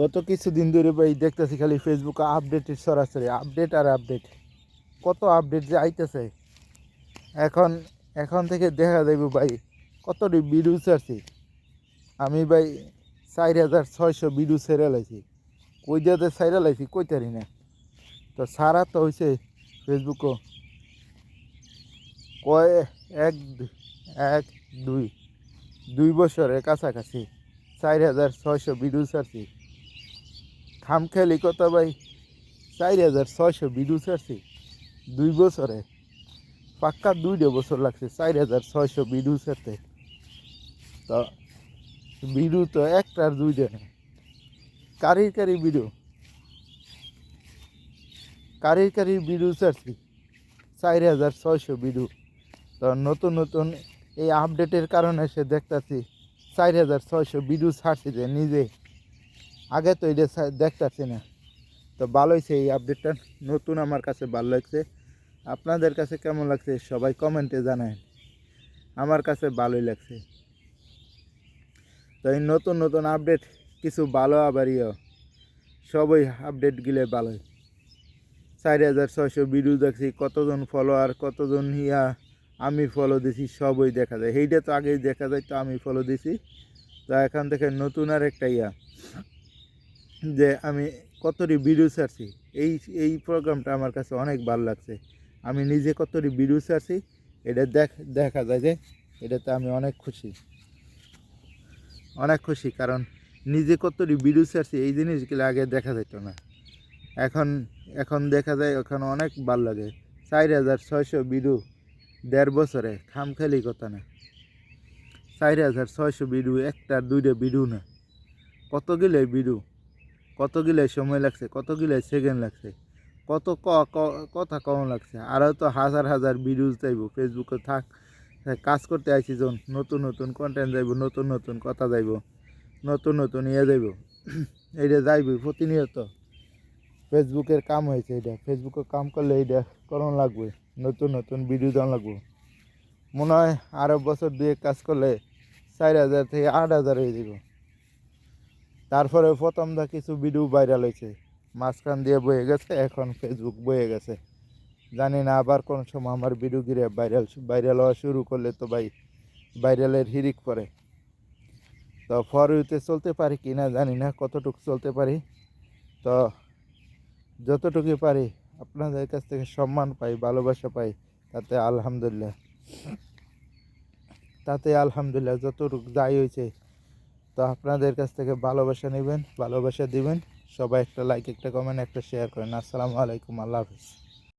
গত কিছুদিন ধরে ভাই দেখতেছি খালি ফেসবুকে আপডেটের সরাসরি আপডেট আর আপডেট কত আপডেট যে আইতেছে। এখন এখন থেকে দেখা যাবে ভাই, কতটি ভিডিও ছাড়ছি। আমি ভাই চার হাজার ছয়শো ভিডিও ছেড়ে লাইছি। কই যাতে ছেড়ে লাইছি কইতারি না। তো সারা তো হয়েছে ফেসবুকও কয়, এক এক, দুই দুই বছরের কাছাকাছি চার হাজার ছয়শো ভিডিও ছাড়ছি। খাম খেলি কত ভাই? চার হাজার ছয়শো ভিডিও ছাড়ছি দুই বছরে পাক্কা দুইটা বছর লাগছে চার হাজার ছয়শো ভিডিও ছাড়তে তো ভিডিও তো একটার দুইটা না কারির কারি ভিডিও কারির কারির ভিডিও ছাড়ছি চার হাজার ছয়শো ভিডিও তো নতুন নতুন এই আপডেটের কারণে সে দেখতাছি চার হাজার ছয়শো ভিডিও ছাড়ছি যে নিজে। আগে তো এটা দেখতাছি না। তো ভালো হয়েছে এই আপডেটটা নতুন আমার কাছে ভালো লাগছে। আপনাদের কাছে কেমন লাগছে সবাই কমেন্টে জানায়। আমার কাছে ভালোই লাগছে। তো এই নতুন নতুন আপডেট কিছু ভালো আবার ইয়ে। সবই আপডেট গিলে ভালোই। চার হাজার ছয়শো ভিডিও দেখছি, কতজন ফলোয়ার কতজন ইয়া, আমি ফলো দিছি, সবই দেখা যায়। সেইটা তো আগেই দেখা যায়, তো আমি ফলো দিছি। তো এখান থেকে নতুন আর একটা ইয়া। যে আমি কতটি ভিডিও ছাড়ছি, এই এই প্রোগ্রামটা আমার কাছে অনেক ভালো লাগছে। আমি নিজে কতটি ভিডিও ছাড়ছি, এটা দেখ, দেখা যায় যে এটাতে আমি অনেক খুশি। অনেক খুশি, কারণ নিজে কতটি ভিডিও ছাড়ছি, এই জিনিসগুলো আগে দেখা যেত না। এখন এখন দেখা যায় এখন অনেক ভালো লাগে। চার হাজার ছয়শো ভিডিও দেড় বছরে খামখালি কথা না। চার হাজার ছয়শো ভিডিও একটা, দুইটা ভিডিও না। কত গেলে ভিডিও কত গিলে সময় লাগছে, কত গিলে সেকেন্ড লাগছে, কত ক কথা কম লাগছে। আরও তো হাজার হাজার ভিডিওস যাইব ফেসবুকে থাক কাজ করতে আইছি যখন, নতুন নতুন কন্টেন্ট যাইব, নতুন নতুন কথা যাইব, নতুন নতুন ইয়ে যাইব। এইটা যাইব প্রতিনিয়ত। ফেসবুকের কাম হয়েছে এটা ফেসবুকে কাম করলে এইটা করণ লাগবে, নতুন নতুন ভিডিও দেওয়া লাগবে। মনে হয় আরও বছর দুয়ে কাজ করলে চার হাজার থেকে আট হাজার হয়ে যাব তারপরে প্রথম দা কিছু ভিডিও ভাইরাল হয়েছে। মাঝখান দিয়ে বয়ে গেছে, এখন ফেসবুক বয়ে গেছে। জানি না আবার কোন সময় আমার ভিডিও গিরে ভাইরাল ভাইরাল হওয়া শুরু করলে তো ভাই ভাইরালের হিরিক পড়ে। তো ফর ইউতে চলতে পারি কি না জানি না, কতটুকু চলতে পারি? তো যতটুকু পারি আপনাদের কাছ থেকে সম্মান পাই, ভালোবাসা পাই, তাতে আলহামদুলিল্লাহ। তাতে আলহামদুলিল্লাহ যতটুকু যাই হয়েছে তো আপনাদের কাছ থেকে ভালোবাসা নেবেন, ভালোবাসা দিবেন। সবাই একটা লাইক একটা কমেন্ট একটা শেয়ার করেন। আসসালামু আলাইকুম, আল্লাহ হাফিজ।